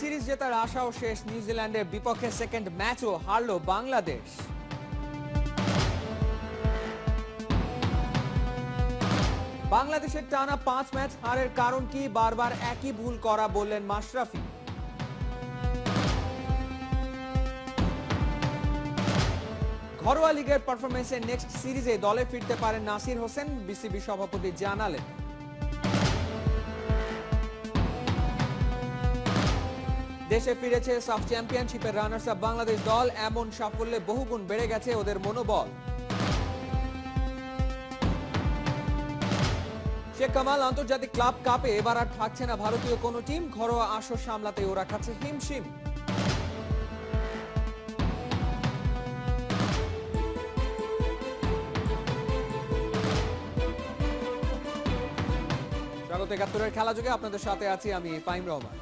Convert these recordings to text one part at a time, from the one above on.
Series জেতার আশাও শেষ, নিউজিল্যান্ডের বিপক্ষে সেকেন্ড ম্যাচও হারল বাংলাদেশ। বাংলাদেশের টানা পাঁচ ম্যাচ হারের কারণ কি? বারবার একই ভুল করা বললেন মাশরাফি। ঘরোয়া লিগের পারফরমেন্সে নেক্সট সিরিজে দলে ফিরতে পারেন নাসির হোসেন, বিসিবি সভাপতি জানালেন। দেশে ফিরেছে সাফ চ্যাম্পিয়নশিপের রানার্স আপ বাংলাদেশ দল। এমন সাফল্যে বহুগুণ বেড়ে গেছে ওদের মনোবল। শেখ কামাল আন্তর্জাতিক ক্লাব কাপে এবার আর থাকছে না ভারতীয় কোনো টিম। ঘরোয়া আসর সামলাতে ওরা খাচ্ছে হিমশিম। স্বাগত একাত্তরের খেলা যুগে। আপনাদের সাথে আছি আমি ফাইম রহমান।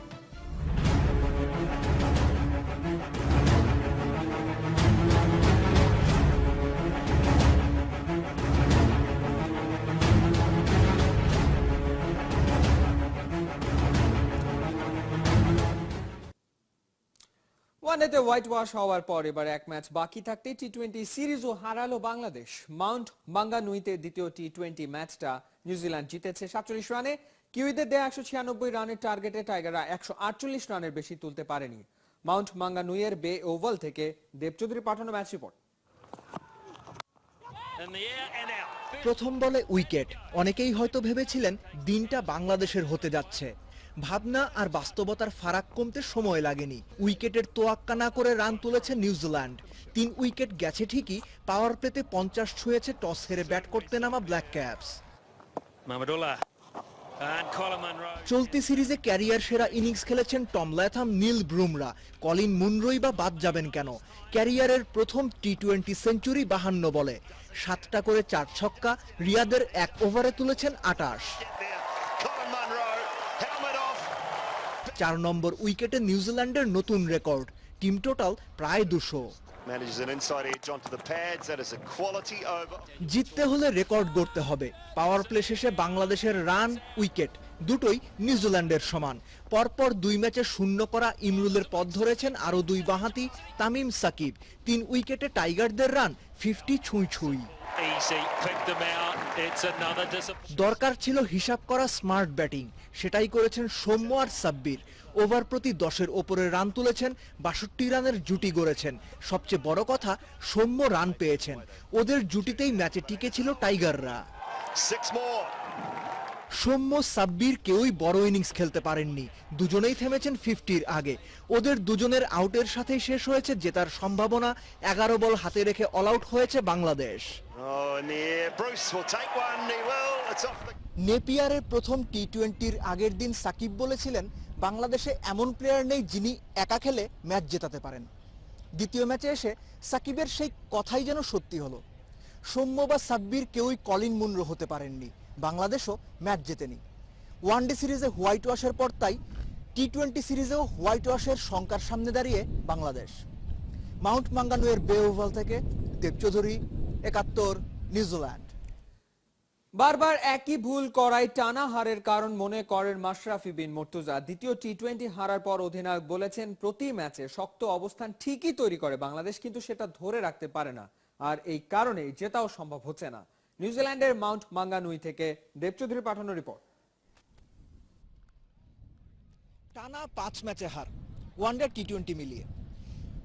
ওয়ানডেতে হোয়াইট ওয়াশ হওয়ার পর এবার এক ম্যাচ বাকি থাকতে টি টোয়েন্টি সিরিজও হারালো বাংলাদেশ। মাউন্ট মাঙ্গানুইতে দ্বিতীয় টি টোয়েন্টি ম্যাচটা নিউজিল্যান্ড জিতেছে সাতচল্লিশ রানে। কিউইদের দেয়া একশো ছিয়ানব্বই রানের টার্গেটে টাইগাররা একশো আটচল্লিশ রানের বেশি তুলতে পারেনি। মাউন্ট মাঙ্গানুইয়ের বে ওভাল থেকে দেবচৌধুরী পাঠানো ম্যাচ রিপোর্ট. প্রথম বলে উইকেট। অনেকেই হয়তো ভেবেছিলেন দিনটা বাংলাদেশের হতে যাচ্ছে। ভাবনা আর বাস্তবতার ফারাক কমতে সময় লাগেনি। উইকেটের তোয়াক্কা না করে রান তুলেছে নিউজিল্যান্ড। তিন উইকেট গেছে ঠিকই পাওয়ার প্লেতে পঞ্চাশ ছুঁয়েছে টস হেরে ব্যাট করতে নামা ব্ল্যাক ক্যাপস. চলতি সিরিজে ক্যারিয়ার সেরা ইনিংস খেলেছেন টম ল্যাথাম নীল ব্রুমরা। কলিন মুনরোই বা বাদ যাবেন কেন? ক্যারিয়ারের প্রথম টি টোয়েন্টি সেঞ্চুরি বাহান্ন বলে। সাতটা করে চার ছক্কা রিয়াদের এক ওভারে তুলেছেন আটাশ। চার নম্বর উইকেটে নিউজিল্যান্ডের নতুন রেকর্ড। টিম টোটাল প্রায় দুশো. জিততে হলে রেকর্ড গড়তে হবে। পাওয়ার প্লে শেষে বাংলাদেশের রান উইকেট দুটোই নিউজিল্যান্ডের সমান। পরপর দুই ম্যাচে শূন্য করা ইমরুলের পথ ধরেছেন আরও দুই বাঁহাতি তামিম সাকিব। তিন উইকেটে টাইগারদের রান ফিফটি ছুঁই ছুঁই। Easy, picked them out. It's another disappointment. দরকার ছিল হিসাব করা স্মার্ট ব্যাটিং সেটাই করেছেন সৌম্য আর সাব্বির ওভার প্রতি দশের ওপরে রান তুলেছেন বাষট্টি রানের জুটি গড়েছেন সবচেয়ে বড় কথা সৌম্য রান পেয়েছেন ওদের জুটিতেই ম্যাচে টিকেছিল টাইগাররা Six more. সৌম্য সাব্বির কেউই বড় ইনিংস খেলতে পারেননি। দুজনেই থেমেছেন ফিফটির আগে। ওদের দুজনের আউটের সাথেই শেষ হয়েছে জেতার সম্ভাবনা। এগারো বল হাতে রেখে অল আউট হয়েছে বাংলাদেশ। Oh. নেপিয়ারের প্রথম টি টোয়েন্টির আগের দিন সাকিব বলেছিলেন বাংলাদেশে এমন প্লেয়ার নেই যিনি একা খেলে ম্যাচ জেতাতে পারেন। দ্বিতীয় ম্যাচে এসে সাকিবের সেই কথাই যেন সত্যি হলো। সৌম্য বা সাব্বির কেউই কলিন মুনরো হতে পারেননি। বাংলাদেশও ম্যাচ জেতেনি ওয়ানডে সিরিজে হোয়াইট ওয়াশের পর তাই টি টোয়েন্টি সিরিজেও হোয়াইট ওয়াশের শঙ্কার সামনে দাঁড়িয়ে বাংলাদেশ। মাউন্ট মাঙ্গানুয়ের বে ওভাল থেকে দেবচৌধুরী একাত্তর, নিউজিল্যান্ড। বারবার একই ভুল করাই টানা হারের কারণ মনে করেন মাশরাফি বিন মুর্তুজা। দ্বিতীয় টি টোয়েন্টি হারার পর অধিনায়ক বলেছেন, প্রতি ম্যাচে শক্ত অবস্থান ঠিকই তৈরি করে বাংলাদেশ, কিন্তু সেটা ধরে রাখতে পারে না। আর এই কারণেই জেতাও সম্ভব হচ্ছে না। নিউজিল্যান্ডের মাউন্ট মাঙ্গানুই থেকে দেবচৌধুরী পাঠানো রিপোর্ট টানা পাঁচ ম্যাচে হার ওয়ানডে টি টোয়েন্টি মিলিয়ে।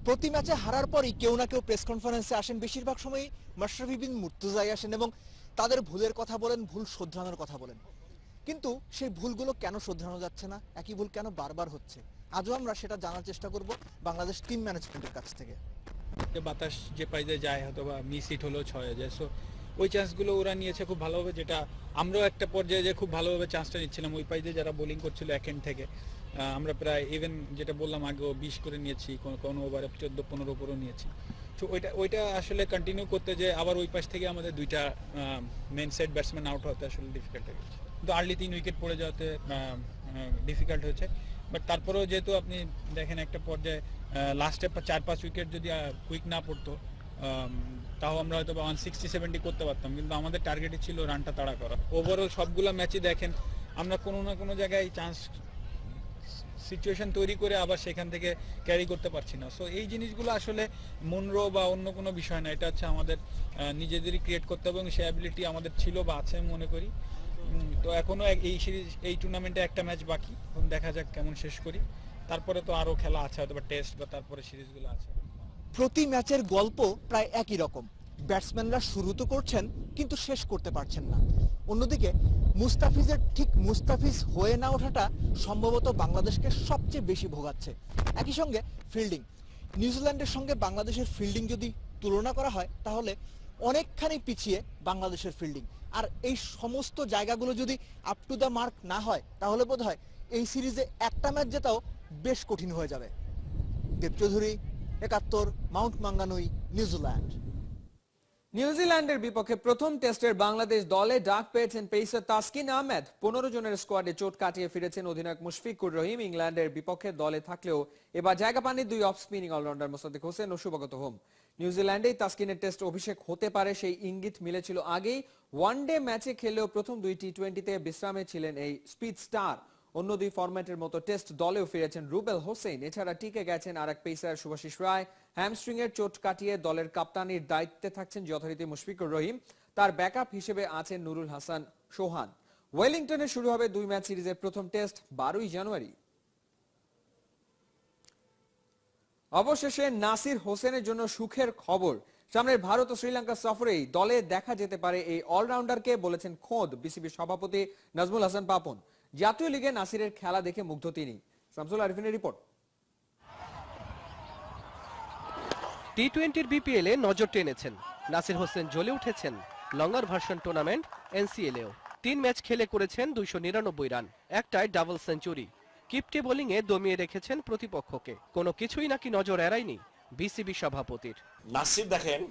প্রতি ম্যাচে হারার পরই কেউ না কেউ প্রেস কনফারেন্সে আসেন বেশিরভাগ সময়ই। মাশরাফি বিন মুর্তুজাই আসেন এবং তাদের ভুলের কথা বলেন ভুল শোধরানোর কথা বলেন। কিন্তু সেই ভুলগুলো কেন শোধরানো যাচ্ছে না? একই ভুল কেন বারবার হচ্ছে? আজও আমরা সেটা জানার চেষ্টা করব বাংলাদেশ টিম ম্যানেজমেন্টের কাছ থেকে। যে বাতাস যে পাইজে যায় হয়তো বা মিস হিট হলেও ছয় হয়ে যায় সো ওই চান্সগুলো ওরা নিয়েছে খুব ভালোভাবে, যেটা আমরাও একটা পর্যায়ে যে খুব ভালোভাবে চান্সটা নিচ্ছিলাম। ওই পাইজে যারা বোলিং করছিল এক end থেকে আমরা প্রায় ইভেন যেটা বললাম আগেও, বিশ করে নিয়েছি, কোনো কোনো ওভারে চোদ্দ, পনেরো করেও নিয়েছি। তো ওইটা ওইটা আসলে কন্টিনিউ করতে যে আবার ওই পাশ থেকে আমাদের দুইটা মেন সেট ব্যাটসম্যান আউট হতে আসলে ডিফিকাল্ট হয়ে গেছে। কিন্তু আর্লি তিন উইকেট পড়ে যাওয়াতে ডিফিকাল্ট হয়েছে। বাট তারপরেও যেহেতু আপনি দেখেন একটা পর্যায়ে লাস্টে চার, পাঁচ উইকেট যদি কুইক না পড়তো তাও আমরা হয়তো ওয়ান সিক্সটি সেভেন্টি করতে পারতাম, কিন্তু আমাদের টার্গেটই ছিল রানটা তাড়া করা। ওভারঅল সবগুলো ম্যাচই দেখেন, আমরা কোনো না কোনো জায়গায় চান্স সিচুয়েশন তৈরি করে আবার সেখান থেকে ক্যারি করতে পারছি না। সো এই জিনিসগুলো আসলে মনরো বা অন্য কোনো বিষয় না, এটা হচ্ছে আমাদের নিজেদেরই ক্রিয়েট করতে হবে এবং সে অ্যাবিলিটি আমাদের ছিল বা আছে আমি মনে করি। তো এখনও এই সিরিজ এই টুর্নামেন্টে একটা ম্যাচ বাকি। এবং দেখা যাক কেমন শেষ করি। তারপরে তো আরও খেলা আছে হয়তো বা টেস্ট বা তারপরে সিরিজগুলো আছে। প্রতি ম্যাচের গল্প প্রায় একই রকম। ব্যাটসম্যানরা শুরু তো করছেন, কিন্তু শেষ করতে পারছেন না। অন্যদিকে, মুস্তাফিজের ঠিক মুস্তাফিজ হয়ে না ওঠাটা সম্ভবত বাংলাদেশকে সবচেয়ে বেশি ভোগাচ্ছে। একই সঙ্গে ফিল্ডিং। নিউজিল্যান্ডের সঙ্গে বাংলাদেশের ফিল্ডিং যদি তুলনা করা হয়, তাহলে অনেকখানি পিছিয়ে বাংলাদেশের ফিল্ডিং। আর এই সমস্ত জায়গাগুলো যদি আপ টু দ্য মার্ক না হয়, তাহলে বোধ হয় এই সিরিজে একটা ম্যাচ জেতাও বেশ কঠিন হয়ে যাবে। দেব চৌধুরী একাত্তর, মাউন্ট মাঙ্গানুই, নিউজিল্যান্ড। নিউজিল্যান্ডের বিপক্ষে প্রথম টেস্টের বাংলাদেশ দলে ডাক পেয়েছেন পেসার তাসকিন আহমেদ। পনেরো জনের স্কোয়াডে চোট কাটিয়ে ফিরেছেন অধিনায়ক মুশফিকুর রহিম। ইংল্যান্ডের বিপক্ষে দলে থাকলেও এবার জায়গা পাননি দুই off spinning allrounder Mosaddek Hossain ও শুভগত হোম। নিউজিল্যান্ডেই তাসকিনের টেস্ট অভিষেক হতে পারে, সেই ইঙ্গিত মিলেছিল আগেই। ওয়ানডে ম্যাচে খেলেও প্রথম দুই টি টোয়েন্টিতে বিশ্রামে ছিলেন এই স্পিড স্টার। অন্য দুই ফরম্যাটের মতো টেস্ট দলেও ফিরেছেন রুবেল হোসেন। এছাড়া টিকে গেছেন আরেক পেসার শুভাশিস রায়। হ্যামস্ট্রিং এর চোট কাটিয়ে দলের কাপ্তানির দায়িত্বে থাকছেন যথারীতি মুশফিকুর রহিম। তার ব্যাকআপ হিসেবে আছেন নুরুল হাসান সোহান। ওয়েলিংটনে শুরু হবে দুই ম্যাচ সিরিজের প্রথম টেস্ট, বারোই জানুয়ারি। অবশেষে নাসির হোসেনের জন্য সুখের খবর। সামনের ভারত ও শ্রীলঙ্কা সফরেই দলে দেখা যেতে পারে এই অলরাউন্ডারকে বলেছেন খোদ বিসিবি সভাপতি নাজমুল হাসান পাপন। জাতীয় লিগে নাসিরের খেলা দেখে মুগ্ধ তিনি। শামসুল আরিফিনের রিপোর্ট। টি টোয়েন্টির বিপিএল এ নজর টেনেছেন। নাসির হোসেন জ্বলে উঠেছেন। লঙ্গার ভার্সন টুর্নামেন্ট এনসিএলেও। তিন ম্যাচ খেলে করেছেন দুইশো নিরানব্বই রান একটাই ডাবল সেঞ্চুরি। কিপটে বোলিং এ দমিয়ে রেখেছেন প্রতিপক্ষকে। কোনো কিছুই নাকি নজর এড়ায়নি বিসিবি সভাপতির। নাসির দেখেন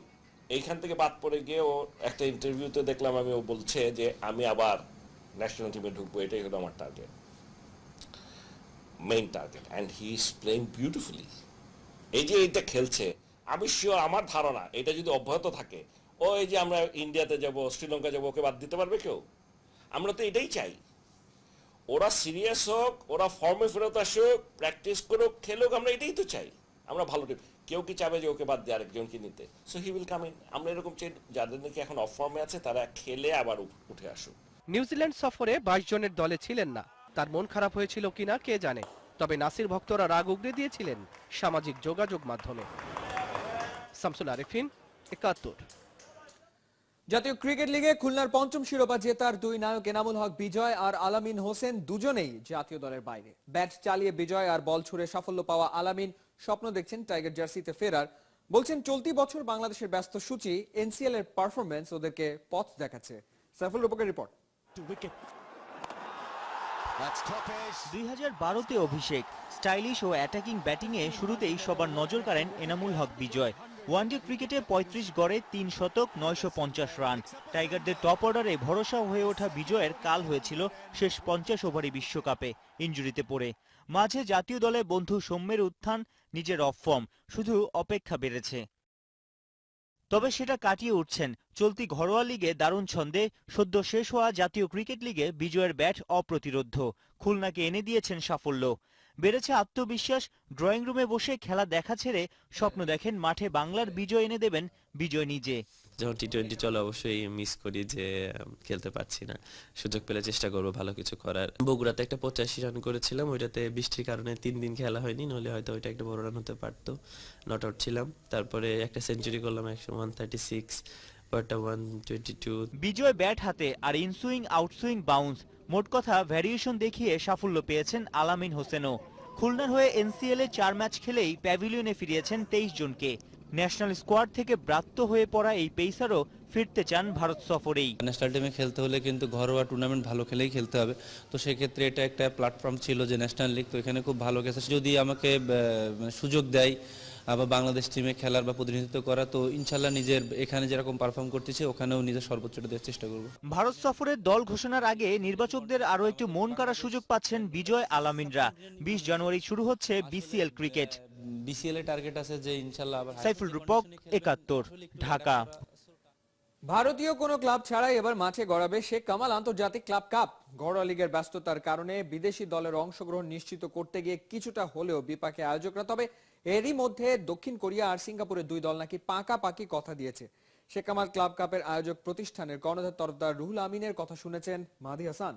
এইখান থেকে বাদ পড়ে গিয়ে ও একটা ইন্টারভিউতে দেখলাম আমি ও বলছে যে আমি আবার ন্যাশনাল টিমে ঢুকবো, এটাই হলো আমার target main target and he is playing beautifully এই যে এইটা খেলছে আমি শিওর আমার ধারণা, এটা যদি অব্যাহত থাকে, ও এই যে আমরা ইন্ডিয়াতে যাব, শ্রীলঙ্কা যাব, ওকে বাদ দিতে পারবে কেউ? আমরা তো এটাই চাই। ওরা সিরিয়াস হোক, ওরা ফর্মে ফেরত আসুক প্র্যাকটিস করুক, খেলুক, আমরা এটাই তো চাই। আমরা ভালো টিম কেউ কি চাবে যে ওকে বাদ দিয়ে আরেকজনকে নিতে? So he will come in আমরা এরকম চাই, যাদের নাকি এখন অফ ফর্মে আছে, তারা খেলে আবার উঠে আসুক। নিউজিল্যান্ড সফরে বাইশ জনের দলে ছিলেন না। তার মন খারাপ হয়েছিল কিনা কে জানে। তবে নাসির ভক্তরা রাগ উগড়ে দিয়েছিলেন সামাজিক যোগাযোগ মাধ্যমে। শামসুল আরিফিন, একাত্তর। জাতীয় ক্রিকেট লিগে খুলনার পঞ্চম শিরোপা জেতার দুই নায়ক এনামুল হক বিজয় আর আলামিন হোসেন দুজনেই জাতীয় দলের বাইরে। ব্যাট চালিয়ে বিজয় আর বল ছুড়ে সাফল্য পাওয়া আলামিন স্বপ্ন দেখছেন টাইগার জার্সিতে ফেরার। বলছেন, চলতি বছর বাংলাদেশের ব্যস্ত সূচি এনসিএল এর পারফরমেন্স ওদেরকে পথ দেখাচ্ছে। সাইফুল রূপকের রিপোর্ট দুই হাজার বারোতে অভিষেক স্টাইলিশ ও অ্যাটাকিং ব্যাটিংয়ে শুরুতেই সবার নজর কাড়েন এনামুল হক বিজয়। ওয়ানডে ক্রিকেটে পঁয়ত্রিশ গড়ে তিন শতক নয়শো পঞ্চাশ রান। টাইগারদের টপ অর্ডারে ভরসা হয়ে ওঠা বিজয়ের কাল হয়েছিল শেষ পঞ্চাশ ওভারে বিশ্বকাপে ইঞ্জুরিতে পড়ে। মাঝে জাতীয় দলে বন্ধু সৌম্যের উত্থান নিজের অফ ফর্ম শুধু অপেক্ষা বেড়েছে। তবে সেটা কাটিয়ে উঠছেন। চলতি ঘরোয়া লিগে দারুণ ছন্দে সদ্য শেষ হওয়া জাতীয় ক্রিকেট লিগে বিজয়ের ব্যাট অপ্রতিরোধ্য। খুলনাকে এনে দিয়েছেন সাফল্য। বেড়েছে আত্মবিশ্বাস ড্রয়িং রুমে বসে খেলা দেখা ছেড়ে স্বপ্ন দেখেন মাঠে বাংলার বিজয় এনে দেবেন বিজয় নিজে। যখন টি টোয়েন্টি চলে অবশ্যই মিস করি যে খেলতে পারছি না। সুযোগ পেলে চেষ্টা করব ভালো কিছু করার। বগুড়াতে একটা পঁচাশি রান করেছিলাম ওইটাতে বৃষ্টির কারণে তিন দিন খেলা হয়নি নইলে হয়তো ওইটা একটা বড় রান হতে পারতো। নট আউট ছিলাম। তারপরে একটা সেঞ্চুরি করলাম একশো one thirty six Bijoy bat হাতে আর ইনসুইং আউটসুইং বাউন্স মোট কথা ভ্যারিয়েশন দেখিয়ে সাফল্য পেয়েছেন আলামিন হোসেনও। খুলনার হয়ে এনসিএল চার ম্যাচ খেলেই প্যাভিলিয়নে ফিরিয়েছেন তেইশ জনকে। ন্যাশনাল স্কোয়াড থেকে ব্রাত্য হয়ে পড়া এই পেসারও ফিরতে চান ভারত সফরেই। ন্যাশনাল টিমে খেলতে হলে কিন্তু ঘরোয়া টুর্নামেন্ট ভালো খেলেই খেলতে হবে। তো সেক্ষেত্রে এটা একটা প্ল্যাটফর্ম ছিল যে ন্যাশনাল লিগ তো এখানে খুব ভালো গেছে। যদি আমাকে মানে সুযোগ দেয় আবার বাংলাদেশ টিমে খেলার বা প্রতিনিধিত্ব করা তো ইনশাল্লাহ নিজের এখানে যেরকম পারফর্ম করতেছে ওখানেও নিজের সর্বোচ্চটা দেওয়ার চেষ্টা করব। ভারত সফরের দল ঘোষণার আগে নির্বাচকদের আরও একটু মন কাড়ার সুযোগ পাচ্ছেন বিজয় আলামিনরা। বিশ জানুয়ারি শুরু হচ্ছে বিসিএল ক্রিকেট বিসিএল এর টার্গেট আছে যে ইনশাল্লাহ আবার সাইফুল রূপক একাত্তর ঢাকা। ভারতীয় কোনো ক্লাব ছাড়াই এবার মাঠে গড়াবে শেখ কামাল আন্তর্জাতিক ক্লাব কাপ। ঘরোয়া লীগের ব্যস্ততার কারণে বিদেশি দলের অংশগ্রহণ নিশ্চিত করতে গিয়ে কিছুটা হলেও বিপাকে আয়োজকরা তবে এরই মধ্যে দক্ষিণ কোরিয়া আর সিঙ্গাপুরের দুই দল নাকি পাকাপাকি কথা দিয়েছে। শেখ কামাল ক্লাব কাপের আয়োজক প্রতিষ্ঠানের কর্ণধার তরফদার রুহুল আমিনের কথা শুনেছেন মাদি হাসান।